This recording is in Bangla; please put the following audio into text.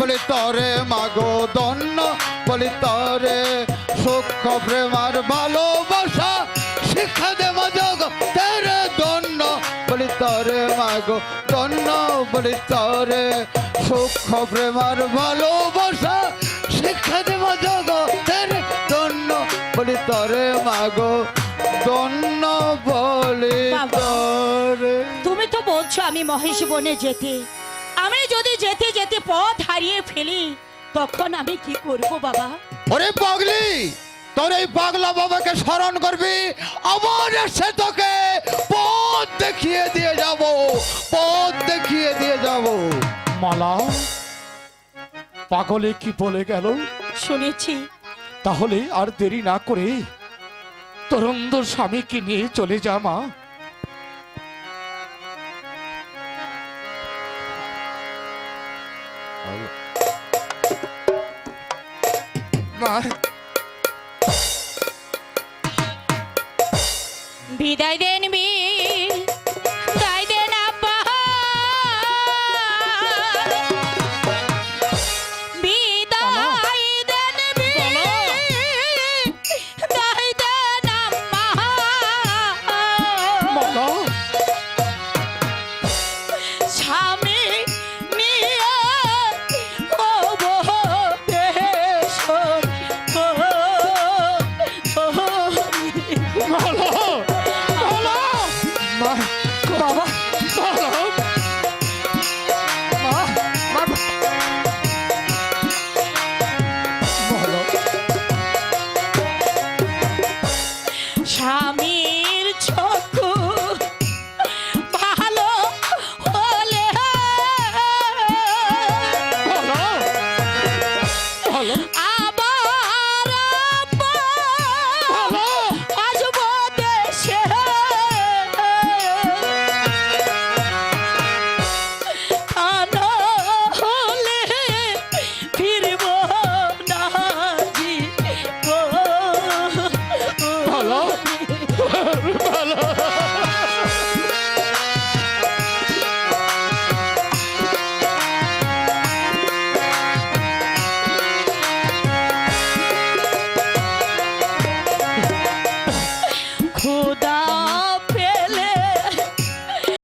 বলি তরে মাগো দন্য বলি তরে সূক্ষ্ম প্রেমার ভালোবাসা শিক্ষা দে মজগ তেরে দন্য বলি তরে মাগো দন্য বলি তরে সূক্ষ্ম প্রেমার ভালোবাসা শিক্ষা দে মজগ তেরে দন্য বলি তরে মাগো দন্য বলি বাবা। তরে তুমি তো বলছো আমি মহেশ বনে যেতে যদি যেতে যেতে পথ হারিয়ে ফেলি তখন আমি কি করব বাবা? ওরে পাগলি তোর এই পাগলা বাবাকে স্মরণ করবি আবার এসে তোকে পথ দেখিয়ে দিয়ে যাব পথ দেখিয়ে দিয়ে যাব। মালা পাগলে কি বলে গেল? শুনেছি। তাহলে আর দেরি না করে তরুন্দর স্বামীকে নিয়ে চলে যা মা। বিদায় দেন বিদায় স্বামীর চক্ষু ভালো হলে মালা